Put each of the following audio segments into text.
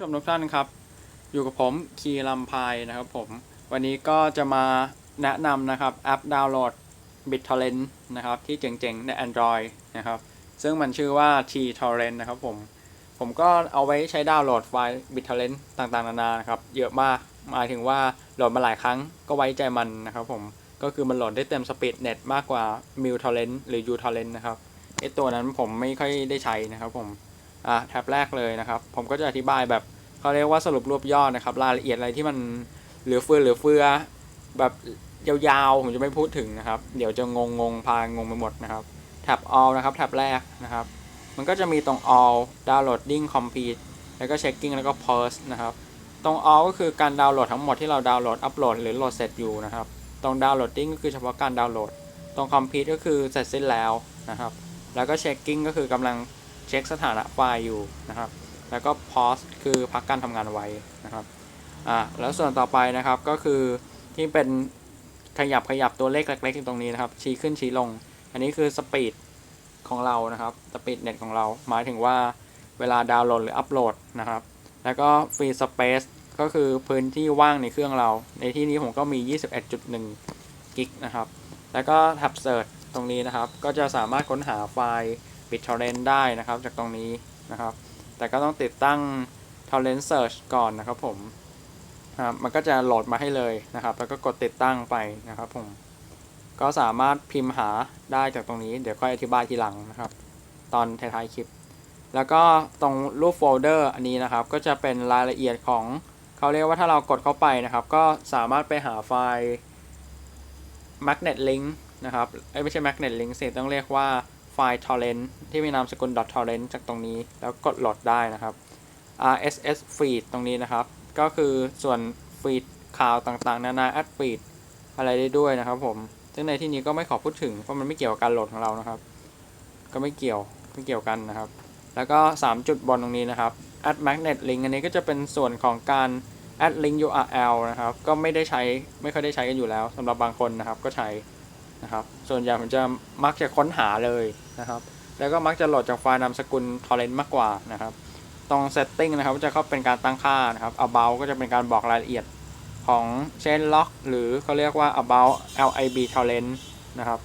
ชมทุกท่านครับ อยู่กับผมคีรัมพายนะครับผม วันนี้ก็จะมาแนะนำนะครับแอปดาวน์โหลด BitTorrent นะครับ ที่เจ๋งๆ ใน Android นะครับ ซึ่งมันชื่อว่า T-Torrent นะครับผม ผมก็เอาไว้ใช้ดาวน์โหลดไฟล์ BitTorrent ต่างๆ นานานะครับ เยอะมากหมายถึงว่าโหลดมาหลายครั้งก็ไว้ใจมันนะครับผม ก็คือมันโหลดได้เต็มสปีดเน็ตมากกว่า MuTorrent หรือ uTorrent นะครับไอตัวนั้นผมไม่ค่อยได้ใช้นะครับผม อะแท็บแรกเลยนะครับ ผมก็จะอธิบายแบบเขาเรียกว่าสรุปรวบยอดนะครับ รายละเอียดอะไรที่มันเหลือเฟือเหลือเฟือแบบยาวๆ ผมจะไม่พูดถึงนะครับ เดี๋ยวจะงงงๆพางงไปหมดนะครับ แท็บ all นะครับ แท็บแรกนะครับ มันก็จะมีตรง all downloading complete แล้วก็ checking แล้วก็ pause นะครับ ตรง all ก็คือการดาวน์โหลดทั้งหมดที่เราดาวน์โหลด อัปโหลดหรือโหลดเสร็จอยู่นะครับ ตรง downloading ก็คือเฉพาะการดาวน์โหลด ตรง complete ก็คือเสร็จสิ้นแล้วนะครับ แล้วก็ checking ก็คือกำลัง เช็คสถานะไฟล์อยู่นะครับ แล้วก็ pause คือพักการทำงานไว้นะครับอ่าแล้วส่วนต่อไปนะครับก็คือที่เป็นขยับขยับตัวเลขเล็กๆอยู่ตรงนี้นะครับ ชี้ขึ้นชี้ลง อันนี้คือสปีดของเรานะครับสปีดเน็ตของเราหมายถึงว่าเวลาดาวน์โหลดหรืออัปโหลดนะครับ แล้วก็ free space ก็คือพื้นที่ว่างในเครื่องเรา ในที่นี้ผมก็มี 21.1 กิกนะครับ แล้วก็ tab search ตรงนี้นะครับ ก็จะสามารถค้นหาไฟล์ BitTorrent ได้นะครับ จากตรงนี้นะครับ แต่ก็ต้องติดตั้ง Torrent Search ก่อนนะครับผมนะครับมันก็จะโหลดมาให้เลยนะครับ แล้วก็กดติดตั้งไปนะครับผมก็สามารถพิมพ์หาได้จากตรงนี้ เดี๋ยวค่อยอธิบายทีหลังนะครับ ตอนท้ายๆคลิป แล้วก็ตรงรูปโฟลเดอร์อันนี้นะครับ ก็จะเป็นรายละเอียดของเขาเรียกว่าถ้าเรากดเข้าไปนะครับ ก็สามารถไปหาไฟล์ magnet link นะครับเอ้ไม่ใช่ magnet link สิต้องเรียกว่า ล์ torrent ที่มีนามสกุล .torrent จากตรงนี้ แล้วกดโหลดได้นะครับ RSS feed ตรงนี้นะครับ ก็คือส่วน feed ข่าวต่างๆ นานา add feed อะไรได้ด้วยนะครับผม ซึ่งในที่นี้ก็ไม่ขอพูดถึง เพราะมันไม่เกี่ยวกับการโหลดของเรานะครับ ก็ไม่เกี่ยว ไม่เกี่ยวกันนะครับ แล้วก็ 3 จุดบนตรงนี้นะครับ add magnet link อันนี้ก็จะเป็นส่วนของการ add link URL นะครับ ก็ไม่ได้ใช้ ไม่ค่อยได้ใช้กันอยู่แล้วสำหรับบางคนนะครับ ก็ใช้ นะครับ ส่วนใหญ่ผมจะมักจะค้นหาเลยนะครับ แล้วก็มักจะโหลดจากไฟล์นามสกุล torrent มากกว่านะครับ ตรง setting นะครับจะเข้าเป็นการตั้งค่านะครับ about ก็จะเป็นการบอกรายละเอียดของเช่น log หรือเขาเรียกว่า about lib torrent นะครับ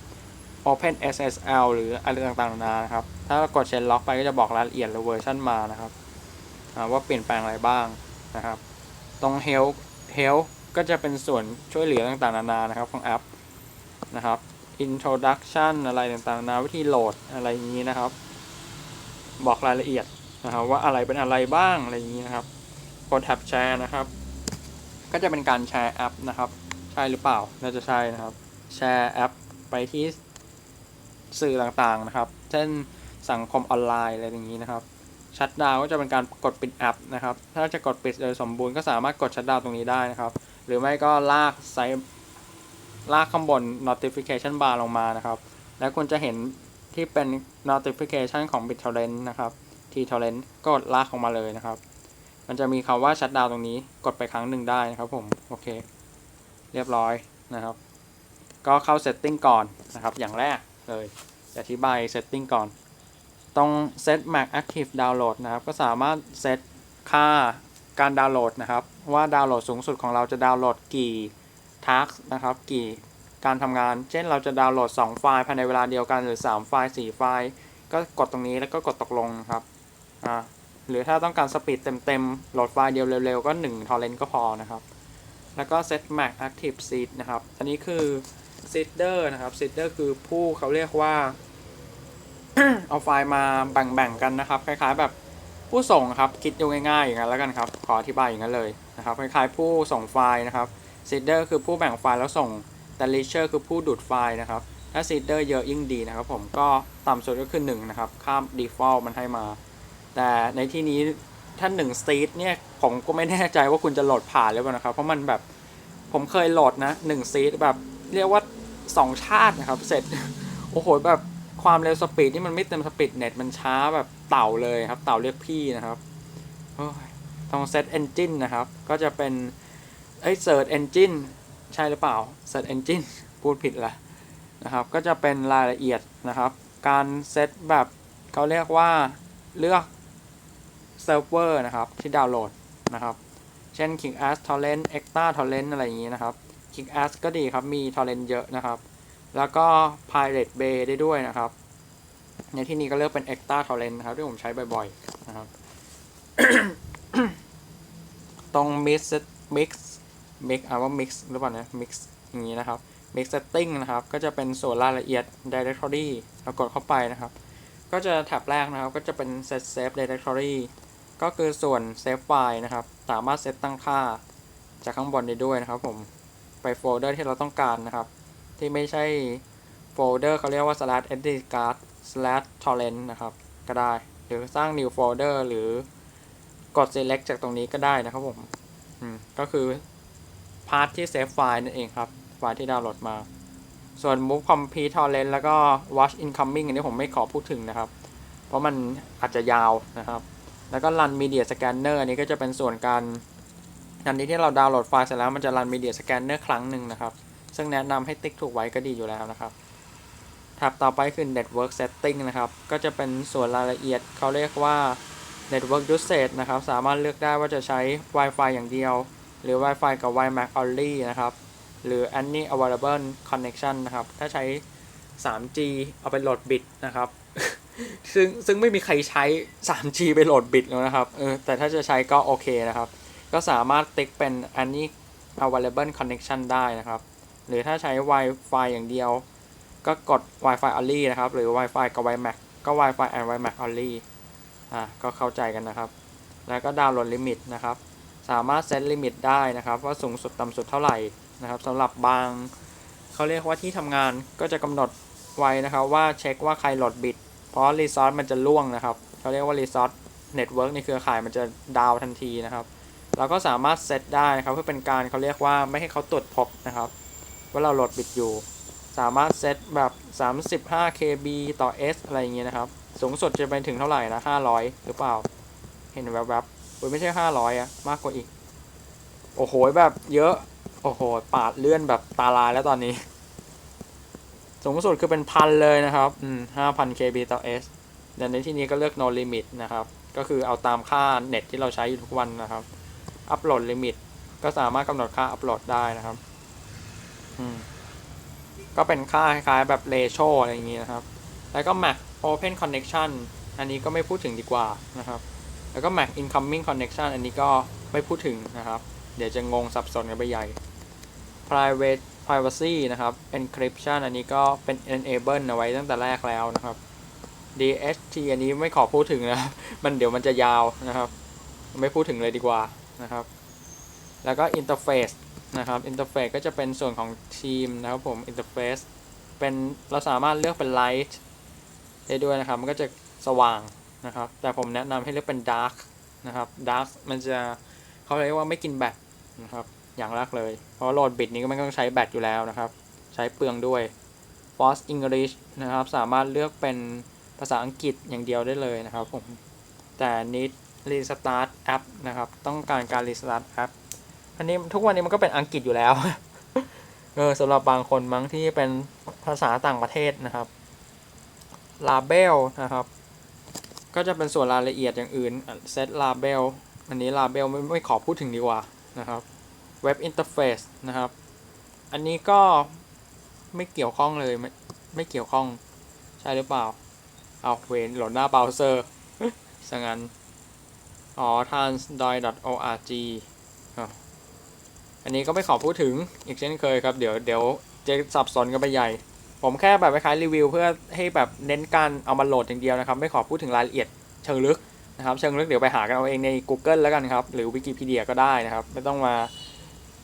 open ssl หรืออะไรต่างๆนานานะครับ ถ้ากด change log ไปก็จะบอกรายละเอียดหรือเวอร์ชันมานะครับ ว่าเปลี่ยนแปลงอะไรบ้างนะครับ ตรง help help ก็จะเป็นส่วนช่วยเหลือต่างๆนานานะครับของแอป นะครับ introduction อะไรต่างๆนะวิธีโหลดอะไรอย่างนี้นะครับ บอกรายละเอียดนะครับว่าอะไรเป็นอะไรบ้างอะไรอย่างนี้นะครับกดแท็บแชร์นะครับ ก็จะเป็นการแชร์แอปนะครับ ใช่หรือเปล่าน่าจะใช่นะครับ แชร์แอปไปที่สื่อต่างๆนะครับ เช่นสังคมออนไลน์อะไรอย่างนี้นะครับชัดดาวก็จะเป็นการกดปิดแอปนะครับ ถ้าจะกดปิดโดยสมบูรณ์ก็สามารถกดชัดดาวตรงนี้ได้นะครับ หรือไม่ก็ลากไซส์ ลากข้างบน notification bar ลงมานะครับ แล้วคุณจะเห็นที่เป็น notification ของ BitTorrent นะครับ T-Torrent ก็กดลากออกมาเลยนะครับ มันจะมีคำว่า shut down ตรงนี้กดไปครั้งหนึ่งได้นะครับผม โอเค เรียบร้อยนะครับ ก็เข้า setting ก่อนนะครับ อย่างแรกเลยอธิบาย setting ก่อน ตรง set max active download นะครับ ก็สามารถ set ค่าการดาวน์โหลดนะครับ ว่าดาวน์โหลดสูงสุดของเราจะดาวน์โหลดกี่ ทักนะครับกี่การทำงาน เช่นเราจะดาวน์โหลด 2 ไฟล์ภายในเวลาเดียวกันหรือ 3 ไฟล์ 4 ไฟล์ ก็กดตรงนี้แล้วก็กดตกลงนะครับอ่าหรือถ้าต้องการสปีดเต็มๆ โหลดไฟล์เดียวเร็วๆ ก็ 1 torrent ก็พอนะครับ แล้วก็ set max active seed นะครับ อันนี้คือ seeder นะครับ seeder คือผู้เขาเรียกว่า เอาไฟล์มาแบ่งๆ กันนะครับ คล้ายๆ แบบผู้ส่งครับ คิดดูง่ายๆ อย่างนั้นแล้วกันครับ ขออธิบายอย่างนั้นเลยนะครับ คล้ายๆ ผู้ส่งไฟล์นะครับ seeder คือผู้แบ่งไฟล์แล้วส่ง แต่ leacher คือผู้ดูดไฟล์นะครับ ถ้า seeder เยอะยิ่งดีนะครับผมก็ต่ำสุดก็คือ1นะครับข้าม default มันให้มา แต่ในที่นี้ถ้า1 seed เนี่ยผมก็ไม่แน่ใจว่าคุณจะโหลดผ่านหรือเปล่านะครับ เพราะมันแบบผมเคยโหลดนะ1 seed แบบเรียกว่า 2 ชาตินะครับ เสร็จโอ้โหแบบความเร็วสปีดนี่มันไม่เต็มสปีดเน็ตมันช้าแบบเต่าเลยครับ เต่าเรียกพี่นะครับโอ้ยต้อง set engine นะครับ ก็จะเป็น เอ้ย search engine ใช่หรือเปล่า search engine พูดผิดละนะครับ ก็จะเป็นรายละเอียดนะครับ การเซตแบบเขาเรียกว่าเลือกเซิร์ฟเวอร์นะครับ ที่ดาวน์โหลดนะครับ เช่น King Ass Torrent Extra Torrent อะไรอย่างนี้นะครับ King Ass ก็ดีครับ มี Torrent เยอะนะครับ แล้วก็ Pirate Bay ได้ด้วยนะครับ ในที่นี้ก็เลือกเป็น Extra Torrent นะครับ ที่ผมใช้บ่อยๆนะครับ ตรง Mix Mix Mix อ่าว่า Mix หรือเปล่านะ Mix อย่างนี้นะครับ Mix Setting นะครับ ก็จะเป็นส่วนรายละเอียด Directory เรากดเข้าไปนะครับ ก็จะแท็บแรกนะครับ ก็จะเป็น Set Save Directory ก็คือส่วน Save File นะครับ สามารถเซตตั้งค่า จากข้างบนได้ด้วยนะครับ ผม ไปโฟลเดอร์ที่เราต้องการนะครับ ที่ไม่ใช่โฟลเดอร์เขาเรียกว่า slash edit card slash torrent นะครับ ก็ได้ หรือสร้าง new folder หรือกด select จากตรงนี้ก็ได้นะครับผมอืมก็คือ พาร์ทที่ save file นั่นเองครับ ไฟล์ที่ดาวน์โหลดมา ส่วน move complete torrent แล้วก็ watch incoming อันนี้ผมไม่ขอพูดถึงนะครับ เพราะมันอาจจะยาวนะครับ แล้วก็ run media scanner อันนี้ก็จะเป็นส่วนการอันนี้ที่เราดาวน์โหลดไฟล์เสร็จแล้วมันจะ run media scanner ครั้งหนึ่งนะครับ ซึ่งแนะนำให้ติ๊กถูกไว้ก็ดีอยู่แล้วนะครับแท็บต่อไปคือ network setting นะครับ ก็จะเป็นส่วนรายละเอียดเขาเรียกว่า network usage นะครับ สามารถเลือกได้ว่าจะใช้ Wi-Fi อย่างเดียว หรือ Wi-Fi กับ WiMAX only นะครับ หรือ any available connection นะครับ ถ้าใช้ 3G เอาไปโหลดบิตนะครับ ซึ่งซึ่งไม่มีใครใช้ 3G ไปโหลดบิตแล้วนะครับ เออ แต่ถ้าจะใช้ก็โอเคนะครับ ก็สามารถติ๊กเป็น any available connection ได้นะครับ หรือถ้าใช้ Wi-Fi อย่างเดียว ก็กด Wi-Fi only นะครับ หรือ Wi-Fi กับ WiMAX ก็ Wi-Fi and WiMAX only อ่าก็เข้าใจกันนะครับ แล้วก็ดาวน์โหลดลิมิตนะครับ สามารถเซตลิมิตได้นะครับ ว่าสูงสุดต่ำสุดเท่าไหร่นะครับสำหรับบางเขาเรียกว่าที่ทำงานก็จะกำหนดไว้นะครับว่าเช็คว่าใครโหลดบิตเพราะรีซอสมันจะล่วงนะครับเขาเรียกว่ารีซอสเน็ตเวิร์กในเครือข่ายมันจะดาวทันทีนะครับเราก็สามารถเซตได้นะครับเพื่อเป็นการเขาเรียกว่าไม่ให้เขาตรวจพบนะครับ ว่าเราโหลดบิตอยู่ สามารถเซตแบบ 35 KB ต่อ S อะไรอย่างเงี้ยนะครับ สูงสุดจะไปถึงเท่าไหร่นะ 500 หรือเปล่า เห็นแวบๆ อุ๊ยไม่ใช่500อะมากกว่าอีก โอ้โหแบบเยอะ โอ้โห ปาดเลื่อนแบบตาลายแล้วตอนนี้ สูงสุดคือเป็นพันเลยนะครับ อืม5,000 KB ต่อ S แต่ในที่นี้ก็เลือก no limit นะครับ ก็คือเอาตามค่าเน็ตที่เราใช้อยู่ทุกวันนะครับ อัปโหลดลิมิต ก็สามารถกำหนดค่าอัปโหลดได้นะครับ อืม ก็เป็นค่าคล้ายๆแบบเรโชอะไรอย่างนี้นะครับ แล้วก็ Mac Open Connection อันนี้ก็ไม่พูดถึงดีกว่านะครับ แล้วก็ Mac Incoming Connection อันนี้ก็ไม่พูดถึงนะครับ เดี๋ยวจะงงสับสนกันไปใหญ่ Private Privacy นะครับ Encryption อันนี้ก็เป็น Enable เอาไว้ตั้งแต่แรกแล้วนะครับ DHT อันนี้ไม่ขอพูดถึงนะครับมันเดี๋ยวมันจะยาวนะครับ ไม่พูดถึงเลยดีกว่านะครับ แล้วก็ Interface นะครับ Interface ก็จะเป็นส่วนของทีมนะครับผม Interface เป็นเราสามารถเลือกเป็น Light ได้ด้วยนะครับ มันก็จะสว่าง นะครับ แต่ผมแนะนำให้เลือกเป็น Dark นะครับ Dark มันจะเขาเรียกว่าไม่กินแบตนะครับอย่างแรกเลย เพราะโหลดบิตนี้ก็ไม่ต้องใช้แบตอยู่แล้วนะครับ ใช้เปลืองด้วย Force English นะครับ สามารถเลือกเป็นภาษาอังกฤษอย่างเดียวได้เลยนะครับผม แต่ need restart app นะครับ ต้องการการ restart app อันนี้ทุกวันนี้มันก็เป็นอังกฤษอยู่แล้ว เออสำหรับบางคนมั้งที่เป็นภาษาต่างประเทศนะครับ label นะครับ ก็จะเป็นส่วนรายละเอียดอย่างอื่น set label อันนี้ label ไม่ไม่ขอพูดถึงดีกว่านะครับ web interface นะครับ อันนี้ก็ไม่เกี่ยวข้องเลยไม่ไม่เกี่ยวข้องใช่หรือเปล่า เอาเวนโหลดหน้าเบราว์เซอร์สังั้นอ๋อ transdoi.org อันนี้ก็ไม่ขอพูดถึงอีกเช่นเคยครับ เดี๋ยวเดี๋ยวจะสับสนกันไปใหญ่ ผมแค่แบบคล้ายรีวิว เพื่อให้แบบเน้นการเอามาโหลดอย่างเดียวนะครับ ไม่ขอพูดถึงรายละเอียดเชิงลึกนะครับเชิงลึกเดี๋ยวไปหากันเอาเองใน Google แล้วกันครับ หรือวิกิพีเดียก็ได้นะครับ ไม่ต้องมา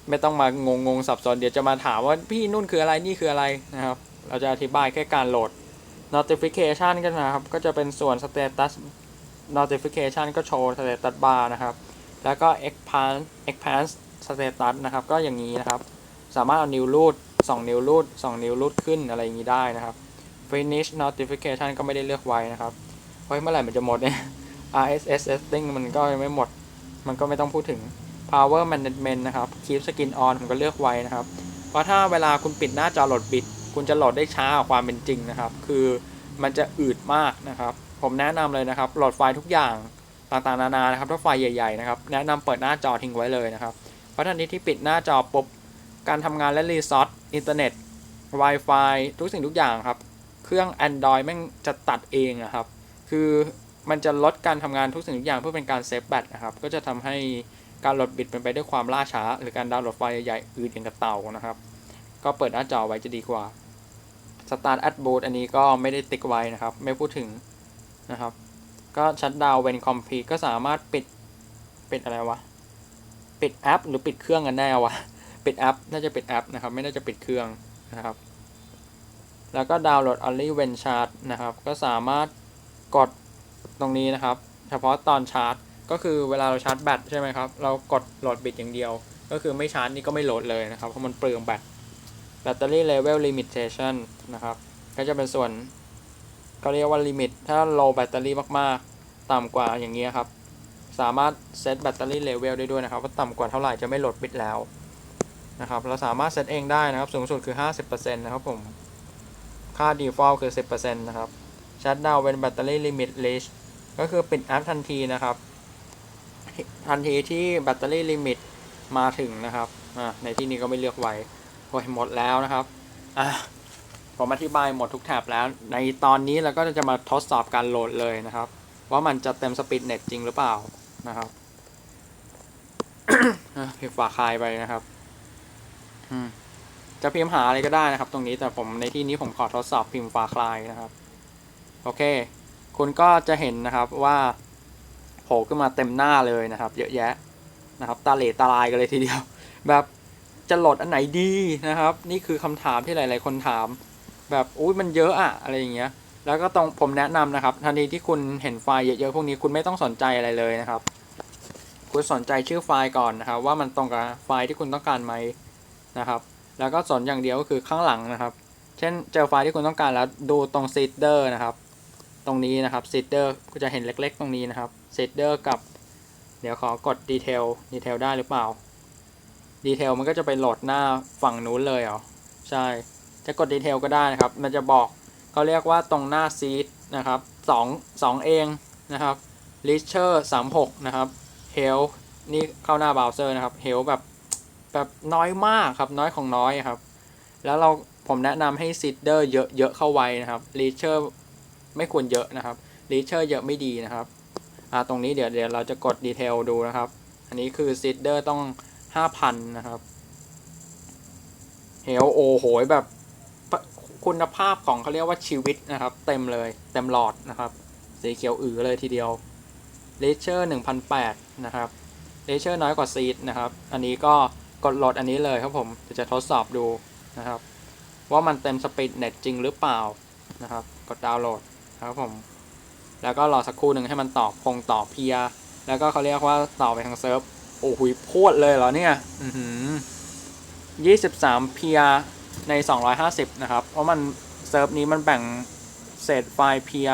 ไม่ต้องมางงงสับสนเดี๋ยวจะมาถามว่าพี่นุ่นคืออะไรนี่คืออะไรนะครับ เราจะอธิบายแค่การโหลด notification ก็นะครับ ก็จะเป็นส่วน status notification ก็โชว์ status bar นะครับ แล้วก็ expand expand status นะครับ ก็อย่างนี้นะครับ สามารถเอานิ้วรูด 2 นิ้วรูด2 นิ้วรูดขึ้นอะไรอย่างนี้ได้นะครับ finish notification ก็ไม่ได้เลือกไว้นะครับเพราะเมื่อไหร่มันจะหมดเนี่ย RSS setting มันก็ไม่หมด มันก็ไม่ต้องพูดถึง power management นะครับ keep screen on ผมก็เลือกไว้นะครับ เพราะถ้าเวลาคุณปิดหน้าจอโหลดบิตคุณจะโหลดได้ช้ากว่าความเป็นจริงนะครับ คือมันจะอืดมากนะครับ ผมแนะนำเลยนะครับ โหลดไฟล์ทุกอย่างต่างๆนานานะครับ ถ้าไฟล์ใหญ่ๆนะครับ แนะนำเปิดหน้าจอทิ้งไว้เลยนะครับ เพราะทันทีที่ปิดหน้าจอปุ๊บ การทำงานและรีซอส อินเทอร์เน็ต Wi-Fi ทุกสิ่งทุกอย่างครับ เครื่อง Android แม่งจะตัดเองอะครับ คือมันจะลดการทำงานทุกสิ่งทุกอย่างเพื่อเป็นการเซฟแบตนะครับ ก็จะทำให้การโหลดบิตเป็นไปด้วยความล่าช้า หรือการดาวน์โหลดไฟล์ใหญ่ๆอื่นอย่างกับเต่านะครับ ก็เปิดหน้าจอไว้จะดีกว่า Start at boot อันนี้ก็ไม่ได้ติ๊กไว้นะครับ ไม่พูดถึงนะครับ ก็ชัดดาวเวนคอมพีก็สามารถปิด ปิดอะไรวะ ปิดแอป หรือปิดเครื่องกันแน่วะ ปิดแอป น่าจะปิดแอปนะครับ ไม่น่าจะปิดเครื่องนะครับ แล้วก็ดาวน์โหลด only when charge นะครับ ก็สามารถกดตรงนี้นะครับ เฉพาะตอนชาร์จ ก็คือเวลาเราชาร์จแบตใช่ไหมครับ เรากดโหลดบิตอย่างเดียว ก็คือไม่ชาร์จนี่ก็ไม่โหลดเลยนะครับ เพราะมันเปลืองแบตแบตเตอรี่เลเวลลิมิเ t ชันนะครับ ก็จะเป็นส่วนเขาเรียกว่าลิมิต ถ้า low แบตเตอรี่มากๆ ต่ำกว่าอย่างเงี้ยครับ สามารถเซตแบตเตอรี่เลเวลได้ด้วยนะครับ ว่าต่ำกว่าเท่าไหร่จะไม่โหลดบิตแล้ว นะครับเราสามารถเซตเองได้นะครับสูงสุดคือ 50%นะครับผม ค่า default คือ 10%นะครับชัดดาวเป็นแบตเตอรี่ลิมิต reach ก็คือปิดแอปทันทีนะครับ ทันทีที่แบตเตอรี่ลิมิตมาถึงนะครับในที่นี้ก็ไม่เลือกไว้โอ้ยหมดแล้วนะครับอะผมอธิบายหมดทุกแท็บแล้ว ในตอนนี้เราก็จะมาทดสอบการโหลดเลยนะครับ ว่ามันจะเต็มสปีดเน็ตจริงหรือเปล่านะครับอะพิมพ์ฝาคายไปนะครับ จะพิมพ์หาอะไรก็ได้นะครับ ตรงนี้แต่ผมในที่นี้ผมขอทดสอบพิมพ์ฝาคลายนะครับ โอเค คุณก็จะเห็นนะครับว่าโผล่ขึ้นมาเต็มหน้าเลยนะครับ เยอะแยะนะครับ ตาเหลตาลายกันเลยทีเดียว แบบจะโหลดอันไหนดีนะครับ นี่คือคำถามที่หลาย ๆ คนถาม แบบอุ้ยมันเยอะอะอะไรอย่างเงี้ย แล้วก็ต้องผมแนะนำนะครับ ทันทีที่คุณเห็นไฟล์เยอะๆพวกนี้คุณไม่ต้องสนใจอะไรเลยนะครับ คุณสนใจชื่อไฟล์ก่อนนะครับ ว่ามันตรงกับไฟล์ที่คุณต้องการไหม นะครับ แล้วก็สนอย่างเดียวก็คือข้างหลังนะครับ เช่นเจอไฟล์ที่คุณต้องการแล้วดูตรงซีดเดอร์นะครับ ตรงนี้นะครับซีดเดอร์ก็จะเห็นเล็กๆ ตรงนี้นะครับซีดเดอร์กับ เดี๋ยวขอกดดีเทลดีเทลได้หรือเปล่าดีเทลมันก็จะไปโหลดหน้าฝั่งนู้นเลยเหรอใช่ จะกดดีเทลก็ได้นะครับ มันจะบอกเขาเรียกว่าตรงหน้าซีดนะครับสองสองเองนะครับ l i s h e r 36 นะครับ Health นี่เข้าหน้าเบราว์เซอร์นะครับ Health แบบ แบบน้อยมากครับน้อยของน้อยครับ แล้วเราผมแนะนำให้ s e e d e r เยอะเยอะเข้าไว้นะครับ l i s h e r ไม่ควรเยอะนะครับ l i s h e r เยอะไม่ดีนะครับอ่าตรงนี้เดี๋ยวเดี๋ยวเราจะกดดีเทลดูนะครับ อันนี้คือ s e e d e r ต้อง5,000นะครับเฮลโอโหยแบบคุณภาพของเขาเรียกว่าชีวิตนะครับ เต็มเลยเต็มหลอดนะครับ สีเขียวอือเลยทีเดียวเลเชอร์1,008นะครับเลเชอร์น้อยกว่าซีดนะครับ อันนี้ก็ กดโหลดอันนี้เลยครับผมเดี๋ยวจะทดสอบดูนะครับ ว่ามันเต็มสปีดเน็ตจริงหรือเปล่านะครับ กดดาวน์โหลดครับผม แล้วก็รอสักครู่หนึ่งให้มันตอบคงตอบเพีย แล้วก็เขาเรียกว่าต่อไปทางเซิร์ฟ โอ้โหพวดเลยเหรอเนี่ยอือหือ23เพียใน 250 นะครับ เพราะมันเซิร์ฟนี้มันแบ่งเศษไฟล์เพีย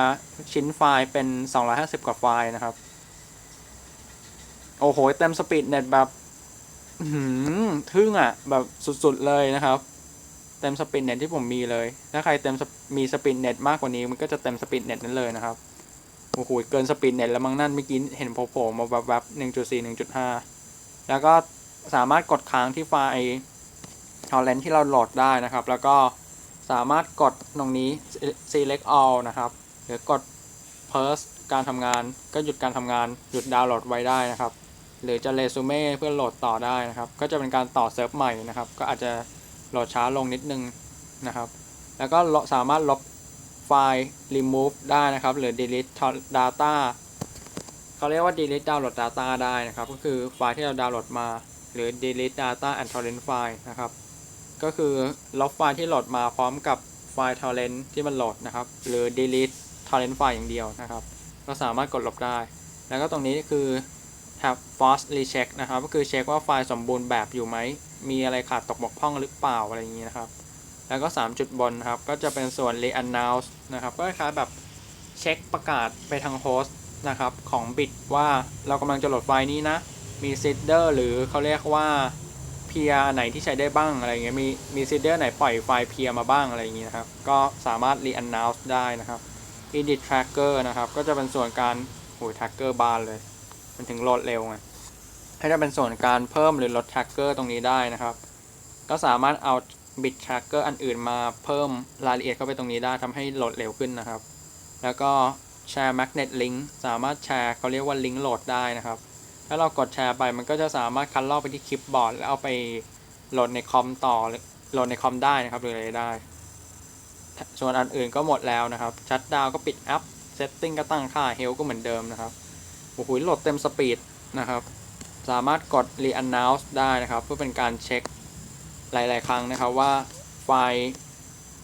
ชิ้นไฟล์เป็น 250 กว่าไฟล์นะครับ โอ้โห เต็มสปีดเน็ตแบบ ทึ่งอะ แบบสุดๆเลยนะครับเต็มสปีดเน็ตที่ผมมีเลย ถ้าใครเต็มมีสปีดเน็ตมากกว่านี้ มันก็จะเต็มสปีดเน็ตนั้นเลยนะครับ โอ้โห เกินสปีดเน็ตแล้วมั้งนั่นเมื่อกี้เห็นโผล่มาแบบแบบหนึ่งจุดสี่หนึ่งจุดห้าแล้วก็สามารถกดค้างที่ไฟล์ torrent ที่เราโหลดได้นะครับ แล้วก็สามารถกดตรงนี้ select all นะครับ หรือกด pause การทำงาน ก็หยุดการทำงาน หยุดดาวน์โหลดไว้ได้นะครับ หรือจะ resume เพื่อโหลดต่อได้นะครับ ก็จะเป็นการต่อเซิร์ฟใหม่นะครับ ก็อาจจะโหลดช้าลงนิดนึงนะครับ แล้วก็สามารถลบไฟล์ remove ได้นะครับ หรือ delete data เขาเรียกว่า delete download data ได้นะครับ ก็คือไฟล์ที่เราดาวน์โหลดมา หรือ delete data and torrent file นะครับ ก็คือลบไฟล์ที่โหลดมาพร้อมกับไฟล์ torrent ที่มันโหลดนะครับ หรือ delete torrent file อย่างเดียวนะครับก็สามารถกดลบได้ แล้วก็ตรงนี้คือ แท็บ force recheck นะครับ ก็คือเช็คว่าไฟล์สมบูรณ์แบบอยู่ไหม มีอะไรขาดตกบกพร่องหรือเปล่าอะไรอย่างนี้นะครับ แล้วก็ 3 จุดบนครับ ก็จะเป็นส่วน re-announce นะครับ ก็คล้ายแบบเช็คประกาศไปทางโฮสต์นะครับ ของบิตว่าเรากำลังจะโหลดไฟล์นี้นะ มีซีดเดอร์หรือเขาเรียกว่าเพียไหนที่ใช้ได้บ้างอะไรเงี้ย มีมีซีดเดอร์ไหนปล่อยไฟล์เพียมาบ้างอะไรอย่างงี้นะครับ ก็สามารถ re-announce ได้นะครับ edit tracker นะครับ ก็จะเป็นส่วนการโอ้ยแท็กเกอร์บานเลย มันถึงโหลดเร็วไงให้ได้เป็นส่วนการเพิ่มหรือลดแท็กเกอร์ตรงนี้ได้นะครับ ก็สามารถเอาบิตแท็กเกอร์อันอื่นมาเพิ่มรายละเอียดเข้าไปตรงนี้ได้ทำให้โหลดเร็วขึ้นนะครับ แล้วก็แชร์ Magnet Link สามารถแชร์เขาเรียกว่าลิงก์โหลดได้นะครับ ถ้าเรากดแชร์ไปมันก็จะสามารถคัดลอกไปที่คลิปบอร์ดแล้วเอาไปโหลดในคอมต่อหรือโหลดในคอมได้นะครับหรืออะไรได้ ส่วนอันอื่นก็หมดแล้วนะครับ ชัดดาวก็ปิดแอปเซตติ้งก็ตั้งค่าเฮลก็เหมือนเดิมนะครับ โอ้โหโหลดเต็มสปีดนะครับ สามารถกด re-announce ได้นะครับ เพื่อเป็นการเช็คหลาย ๆ ครั้งนะครับว่าไฟล์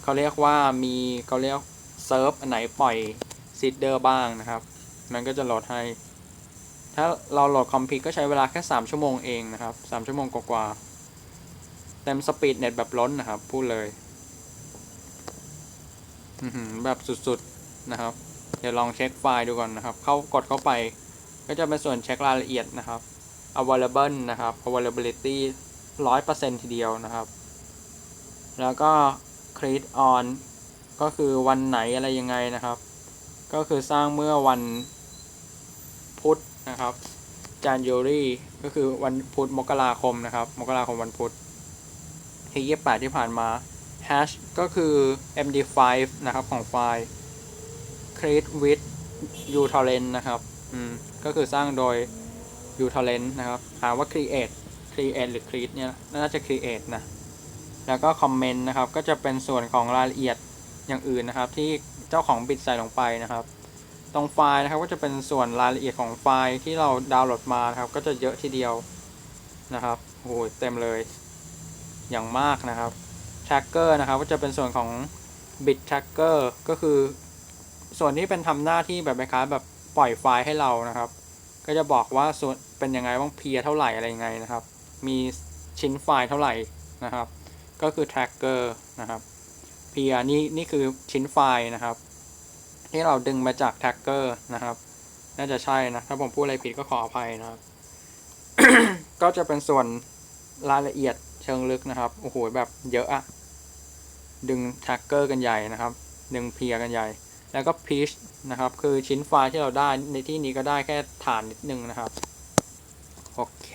เขาเรียกว่ามีเขาเรียกเซิร์ฟอันไหนปล่อยซีดเดอร์บ้างนะครับ มันก็จะโหลดให้ ถ้าเราโหลดคอมพิวก็ใช้เวลาแค่ 3 ชั่วโมงเองนะครับ 3 ชั่วโมงกว่าๆเต็มสปีดเน็ตแบบล้นนะครับ พูดเลยแบบสุดๆนะครับ เดี๋ยวลองเช็คไฟล์ดูก่อนนะครับ เข้ากดเข้าไป ก็จะเป็นส่วนเช็ครายละเอียดนะครับ available นะครับ availability 100%ทีเดียวนะครับ แล้วก็ create on ก็คือวันไหนอะไรยังไงนะครับ ก็คือสร้างเมื่อวันพุธนะครับ January ก็คือวันพุธมกราคมนะครับ มกราคมวันพุธที่28ที่ผ่านมา hash ก็คือ md5 นะครับของไฟล์ create with utorrent นะครับ อืม ก็คือสร้างโดย utorrent นะครับ หาว่า create create หรือ create เนี่ย น่าจะ create นะ แล้วก็ comment นะครับ ก็จะเป็นส่วนของรายละเอียดอย่างอื่นนะครับ ที่เจ้าของบิตใส่ลงไปนะครับ ตรงไฟล์นะครับก็จะเป็นส่วนรายละเอียดของไฟล์ที่เราดาวน์โหลดมานะครับ ก็จะเยอะทีเดียวนะครับโอ้โหเต็มเลยอย่างมากนะครับ tracker นะครับก็จะเป็นส่วนของ bit tracker ก็คือ ส่วนที่เป็นทำหน้าที่แบบคล้ายแบบ ปล่อยไฟล์ให้เรานะครับ ก็จะบอกว่าส่วนเป็นยังไงบ้างเพียเท่าไหร่อะไรยังไงนะครับ มีชิ้นไฟล์เท่าไหร่นะครับ ก็คือ tracker นะครับเพียนี่นี่คือชิ้นไฟล์นะครับ ที่เราดึงมาจาก tracker นะครับ น่าจะใช่นะ ถ้าผมพูดอะไรผิดก็ขออภัยนะครับ ก็จะเป็นส่วนรายละเอียดเชิงลึกนะครับ โอ้โหแบบเยอะอะดึง tracker กันใหญ่นะครับ ดึงเพียกันใหญ่ แล้วก็ pitch นะครับ คือชิ้นไฟล์ที่เราได้ในที่นี้ก็ได้แค่ฐานนิดนึงนะครับ โอเค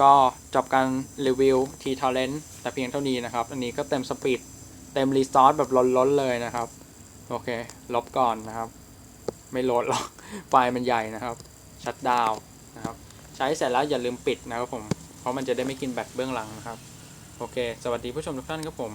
ก็จบการรีวิว T-Torrent แต่เพียงเท่านี้นะครับ อันนี้ก็เต็มสปีดเต็มรีซอสแบบล้นๆเลยนะครับ โอเค ลบก่อนนะครับ ไม่โหลดหรอกไฟล์มันใหญ่นะครับชัดดาวนะครับใช้เสร็จแล้วอย่าลืมปิดนะครับผม เพราะมันจะได้ไม่กินแบตเบื้องหลังนะครับ โอเค สวัสดีผู้ชมทุกท่านครับผม